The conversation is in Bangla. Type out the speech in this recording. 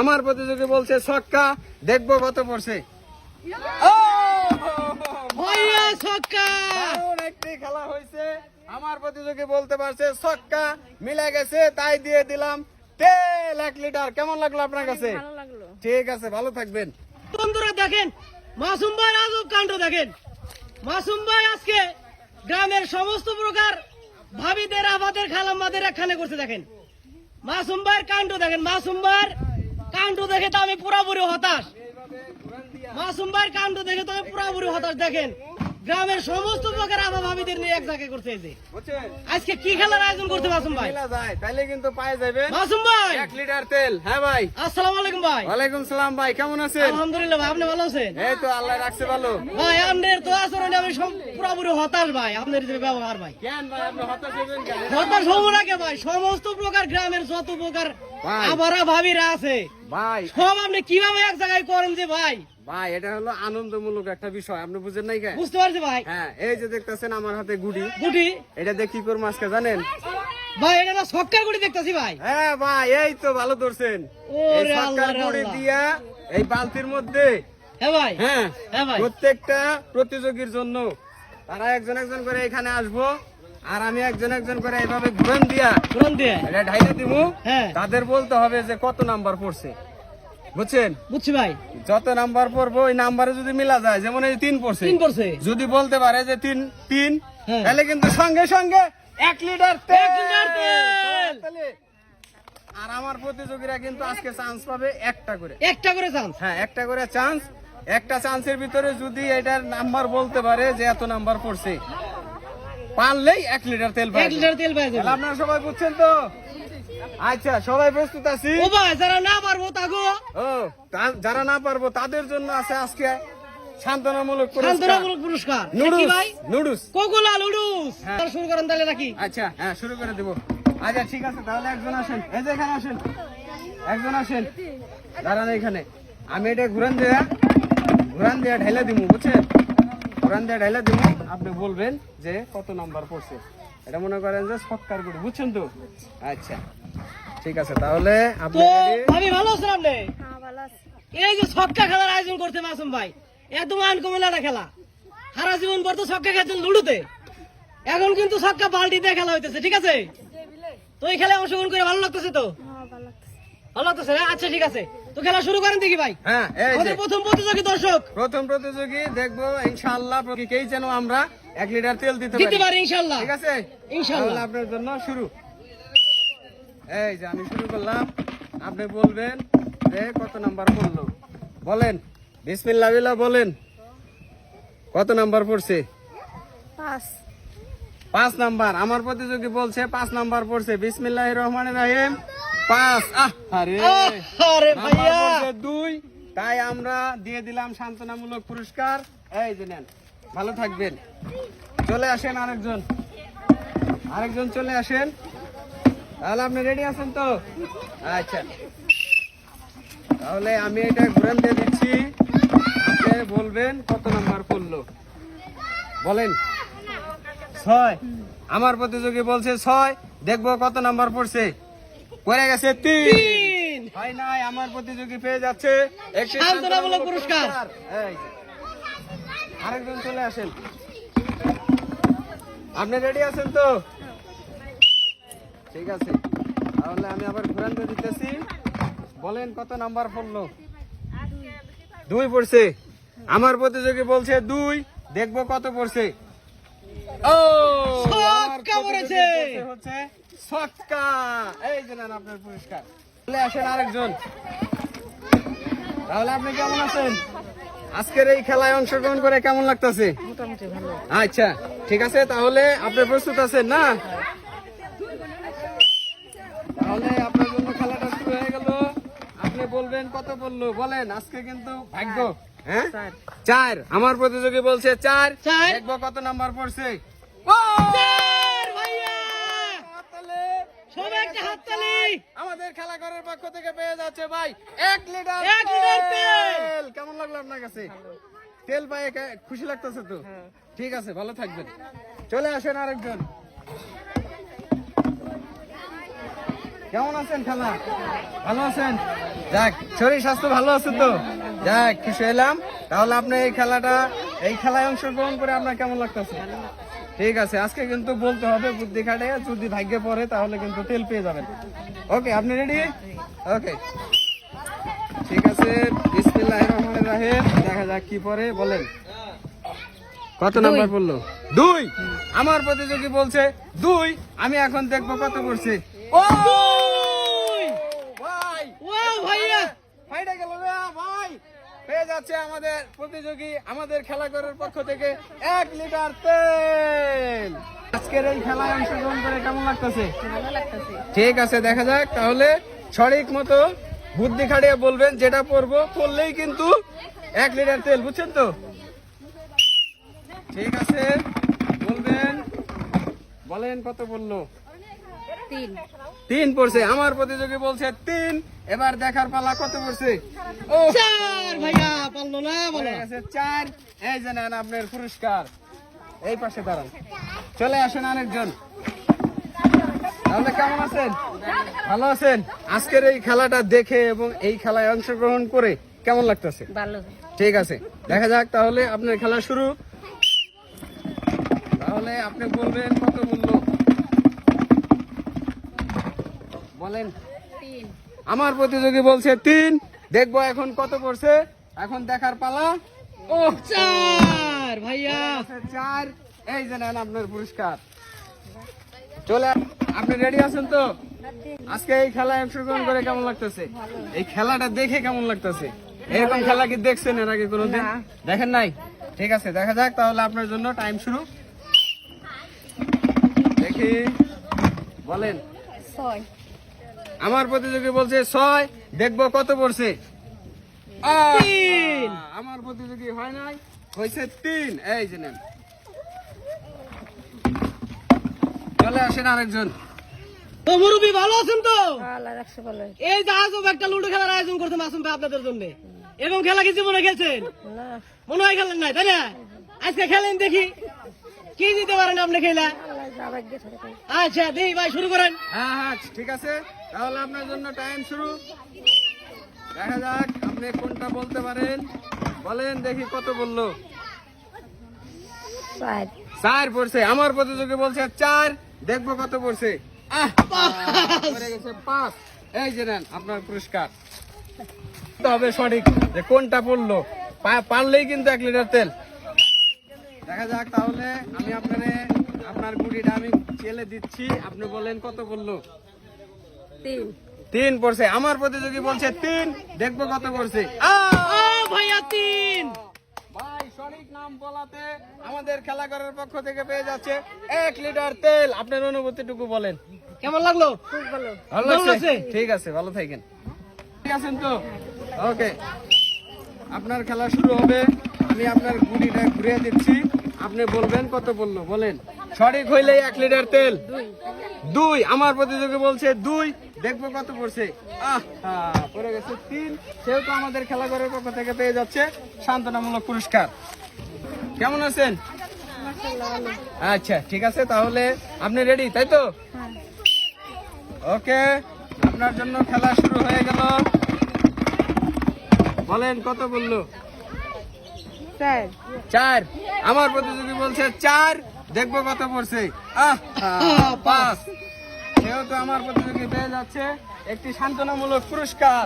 আমার প্রতিযোগী বলছে ছক্কা দেখব কত পড়ছে। খেলা হয়েছে। আমার প্রতিযোগী বলতে পারছে ছক্কা মিলে গেছে তাই দিয়ে দিলাম তেল এক লিটার। কেমন লাগল আপনার কাছে? ঠিক আছে ভালো থাকবেন। বন্ধুরা দেখেন মাসুম ভাই আজব কাণ্ড দেখেন। মাসুম ভাই আজকে গ্রামের সমস্ত প্রকার ভাবিদের আবাদের খালাম্মাদের একখানে করছে দেখেন। মাসুম ভাইয়ের কাণ্ড দেখেন। মাসুম ভাইয়ের কাণ্ড দেখে তো আমি পুরাপুরি হতাশ। মাসুম ভাইয়ের কাণ্ড দেখে তো আমি পুরাপুরি হতাশ দেখেন। গ্রামের সমস্ত প্রকার আবা ভাবিদের নিয়ে এক জায়গায় করছে যে। আজকে কি খেলার আয়োজন করছে মাসুম ভাই? যায় তাইলে কিন্তু পায়ে যাবে মাসুম ভাই! এক লিটার তেল হ্যাঁ ভাই। আসসালামু আলাইকুম ভাই। ওয়ালাইকুম সালাম ভাই কেমন আছেন? আলহামদুলিল্লাহ ভাই আপনি ভালো আছেন? এই তো আল্লাহ রাখছে ভালো। ভাই আপনার তো আমি পুরোপুরি হতাশ ভাই আপনার যে ব্যবহার ভাই। কেন ভাই আপনি হতাশ হবেন কেন? হতাশ হব নাকি ভাই? সমস্ত প্রকার গ্রামের যত প্রকার আবারা ভাবিরা আছে ভাই। সব আপনি কীভাবে এক জায়গায় করেন যে ভাই? ভাই এটা হলো আনন্দমূলক একটা বিষয় আপনি বুঝেন নাই কেন? বুঝতে পারছি ভাই। হ্যাঁ এই যে দেখতেছেন আমার হাতে গুড়ি গুটি। এটা দিয়ে কি করব আজকে জানেন? ভাই এটা না সক্কার গুটি দেখতেছি ভাই। হ্যাঁ ভাই এই তো ভালো ধরছেন। এই সরকার আল্লাহ গুড়ি দিয়া এই বালতির মধ্যে হ্যাঁ হ্যাঁ। হ্যাঁ প্রত্যেকটা প্রতিযোগীর জন্য তারা একজন একজন করে এখানে আসব আর আমি একজন একজন করে এইভাবে ঘুরন দিয়া তুরন্ত দিয়ে। এটা ঢাইলে দিব হ্যাঁ। তাদের বলতে হবে যে কত নাম্বার পড়ছে। বুঝছেন? বুঝছি ভাই। যত নাম্বার পড়ব ওই নাম্বারে যদি মিলা যায় যেমন এই তিন পড়ছে। তিন করছে যদি বলতে পারে যে তিন তিন। তাহলে কিন্তু সঙ্গে সঙ্গে এক লিটার তেল। এক লিটার তেল। আর আমার প্রতিযোগীরা কিন্তু আজকে চান্স পাবে একটা করে। একটা করে চান্স হ্যাঁ একটা করে চান্স একটা চান্সের ভিতরে যদি এটার নাম্বার বলতে পারে যে এত নাম্বার পড়ছে পারলেই এক লিটার তেল এক লিটার তেল পাই যাবে। আপনারা সবাই বুঝছেন তো? আচ্ছা সবাই প্রস্তুত আছি? ও ভাই যারা না পারব তাগো ও। যারা না পারব তাদের জন্য আছে আজকে সান্ত্বনামূলক পুরস্কার। শান্তনামূলক পুরস্কার। কি ভাই? নুডলস। কোকোলা লুডুস হ্যাঁ। শুরু করেন তাহলে নাকি আচ্ছা হ্যাঁ শুরু করে দেবো। আচ্ছা ঠিক আছে তাহলে একজন আসেন। এই যে এখানে আসেন। একজন আসেন। দাঁড়ান এখানে। আমি এটা ঘুরান দেয়া। ঘুরান দেয়া ঢাইলা দিব বুঝছেন? ঘুরান দেয়া ঢাইলা দিব আপনি বলবেন যে কত নাম্বার পড়ছে। এটা মনে করেন যে সৎকার গুড়ি বুঝছেন তো? আচ্ছা ঠিক আছে তাহলে আপনি তো ভালো আছেন আপনি? হ্যাঁ এই যে ছক্কা খেলার আয়োজন করতে মাসুম ভাই একদম আনকমন একটা খেলা। সারা জীবন পর তো ছক্কা খেলছেন লুডুতে। এখন কিন্তু ছক্কা বাল্টিতে খেলা হইতেছে ঠিক আছে? তো এই খেলায় অংশগ্রহণ করে ভালো লাগতেছে তো? হ্যাঁ ভালো আচ্ছা ঠিক আছে। তো খেলা শুরু করেন দেখি ভাই। হ্যাঁ আমাদের প্রথম প্রতিযোগী দর্শক। প্রথম প্রতিযোগী দেখব ইনশাআল্লাহ প্রতিকেই যেন আমরা এক লিটার তেল দিতে দিতে পারি। পারি ঠিক আছে? ইনশাআল্লাহ। আপনার জন্য শুরু। এই যে আমি শুরু করলাম। আপনি বলবেন যে কত নাম্বার পড়ল? বলেন। বিসমিল্লাহ বিল্লাহ বলেন। কত নাম্বার পড়ছে? পাঁচ। পাঁচ নাম্বার। আমার প্রতিযোগী বলছে পাঁচ নাম্বার পড়ছে। বিসমিল্লাহ রহমান রাহিম। পাঁচ। আরে আরে ভাইয়া দুই। তাই আমরা দিয়ে দিলাম সান্ত্বনামূলক পুরস্কার। এই যে নেন ভালো থাকবেন। চলে আসেন আরেকজন। আরেকজন চলে আসেন। তাহলে আপনি রেডি আছেন তো? আচ্ছা। তাহলে আমি এটা ঘুরান দিয়ে দিচ্ছি। আপনি বলবেন কত নাম্বার পড়ল? বলেন। ছয়। আমার প্রতিযোগী বলছে ছয়। দেখব কত নাম্বার পড়ছে। পড়ে গেছে তিন। হয় নাই আমার প্রতিযোগী পেয়ে যাচ্ছে। একটি সান্ত্বনামূলক পুরস্কার। আরেকজন চলে আসেন। আপনি রেডি আছেন তো? ঠিক আছে। তাহলে আমি আবার ঘুরান দিতেছি। বলেন কত নাম্বার পড়ল? দুই পড়ছে। আমার প্রতিযোগী বলছে দুই। দেখব কত পড়ছে। ও। হচ্ছে ছক্কা এই যে নেন আপনার পুরস্কার। চলে আসেন আরেকজন। তাহলে আপনি কেমন আছেন? আজকের এই খেলায় অংশগ্রহণ করে কেমন লাগতেছে? আচ্ছা ঠিক আছে তাহলে আপনি প্রস্তুত আছেন না? তাহলে আপনার জন্য খেলাটা শুরু হয়ে গেল। আপনি বলবেন কত বলল? বলেন আজকে কিন্তু ভাগ্য। হ্যাঁ? চার। আমার প্রতিযোগী বলছে চার। দেখব কত নাম্বার পড়ছে। সবাই একটা হাততালি আমাদের খেলাঘরের পক্ষ থেকে পেয়ে যাচ্ছে ভাই এক লিটার এক লিটার তেল। তেল। কেমন লাগল আপনার কাছে? তেল পায়ে খুশি লাগতেছে তো? ঠিক আছে ভালো থাকবেন। চলে আসেন আরেকজন। কেমন আছেন খালা? ভালো আছেন? যাক শরীর স্বাস্থ্য ভালো আছে তো? যাক খুশি হলাম তাহলে আপনি এই খেলাটা এই খেলায় অংশগ্রহণ করে আপনার কেমন লাগতেছে? ঠিক আছে আজকে কিন্তু বলতে হবে বুদ্ধি খাটে যদি ভাগ্যে পড়ে তাহলে কিন্তু তেল পেয়ে যাবেন। ওকে আপনি রেডি ওকে ঠিক আছে বিসমিল্লাহ রহমান রহিম দেখা যাক কি পরে বলেন। কত নাম্বার পড়ল? দুই। আমার প্রতিযোগী বলছে দুই আমি এখন দেখব কত পড়ছে। ও ভাই ওয়াও ভাইয়া ফাইটা গেল রে ভাই পেয়ে যাচ্ছে আমাদের প্রতিযোগী আমাদের খেলা করার পক্ষ থেকে এক লিটার তেল। আজকের এই খেলায় অংশগ্রহণ করে কেমন লাগতেছে? ঠিক আছে দেখা যাক। তাহলে সঠিক মতো বুদ্ধি খাটিয়ে বলবেন যেটা পড়ব পড়লেই কিন্তু এক লিটার তেল বুঝছেন তো? ঠিক আছে বলবেন। বলেন কত বলল? তিন। তিন পড়ছে আমার প্রতিযোগী বলছে তিন এবার দেখার পালা কত পড়ছে? ও চার ভাইয়া পারল না বলো। চার। এই যে নেন আপনার পুরস্কার। এই পাশে দাঁড়ান। চলে আসেন আরেকজন। তাহলে কেমন আছেন? ভালো আছেন? আজকের এই খেলাটা দেখে এবং এই খেলায় অংশগ্রহণ করে কেমন লাগতেছে? ভালো। ঠিক আছে। দেখা যাক তাহলে আপনার খেলা শুরু। তাহলে আপনি বলবেন কত মূল্য? বলেন। আমার প্রতিযোগী বলছে তিন। দেখব এখন কত পড়ছে এখন দেখার পালা। ও চার ভাইয়া। চার। এই যে নেন আপনার পুরস্কার। চলে আপনি রেডি আছেন তো? আজকে এই খেলায় অংশগ্রহণ করে কেমন লাগতেছে? এই খেলাটা দেখে কেমন লাগতেছে? এরকম খেলা কি দেখছেন এর আগে কোনোদিন? দেখেন নাই? ঠিক আছে দেখা যাক তাহলে আপনার জন্য টাইম শুরু। দেখি। বলেন। ছয়। আমার প্রতিযোগী বলছে ছয় দেখব কত পড়ছে। আমার প্রতিযোগী হয় নাই হয়েছে তিন। এই যে নেন। চলে আসেন আরেকজন। তো মুরব্বী ভালো আছেন তো? আল্লাহ রাখছে ভালো। এই যে একটা লুডো খেলার আয়োজন করছে মাসুম ভাই আপনাদের জন্য। এরকম খেলা কি জীবনে খেলছেন? মনে হয় খেলেন নাই তাই না? আজকে খেলেন দেখি। কি দিতে পারেন আপনি খেলা? আচ্ছা দেখি ভাই শুরু করেন। হ্যাঁ হ্যাঁ ঠিক আছে। তাহলে আপনার জন্য টাইম শুরু। দেখা যাক আপনি কোনটা বলতে পারেন। বলেন দেখি কত বলল। চার। পড়ছে আমার প্রতিযোগী বলছে চার। দেখব কত পড়ছে। আহ, পড়ে গেছে পাঁচ। এই যে নেন আপনার পুরস্কার। তো হবে সঠিক যে কোনটা পড়ল পারলেই কিন্তু এক লিটার তেল। দেখা যাক তাহলে আমি আপনারে আপনার গুড়িটা আমি চেলে দিচ্ছি। আপনি বলেন কত বলল তিন। পড়ছে আমার প্রতিযোগী বলছে তিন দেখব কত পড়ছে। আহ! ভাইয়া তিন। ভাই সঠিক নাম বলাতে আমাদের খেলা করার পক্ষ থেকে পেয়ে যাচ্ছে এক লিটার তেল। আপনার অনুভূতিটুকু বলেন। কেমন লাগল? খুব ভালো। লাগছে? লাগছে? ঠিক আছে ভালো থাকেন। ঠিক আছেন তো? ওকে। আপনার খেলা শুরু হবে। আমি আপনার গুড়িটা ঘুরিয়ে দিচ্ছি। আপনি বলবেন কত বলল বলেন। সঠিক হইলে এক লিটার তেল। দুই। আমার প্রতিযোগী বলছে দুই। দেখব কত পড়ছে। পড়ে গেছে তিন। সেহেতু আমাদের খেলা করার পক্ষ থেকে পেয়ে যাচ্ছে সান্ত্বনামূলক পুরস্কার। কেমন আছেন? আচ্ছা ঠিক আছে তাহলে আপনি রেডি তাই তো? ওকে আপনার জন্য খেলা শুরু হয়ে গেল। বলেন কত বলল? চার। আমার প্রতিযোগী বলছে চার। দেখব কত পড়ছে। আহ, পাঁচ। যেহেতু আমার প্রতিযোগী পেয়ে যাচ্ছে একটি সান্ত্বনামূলক পুরস্কার।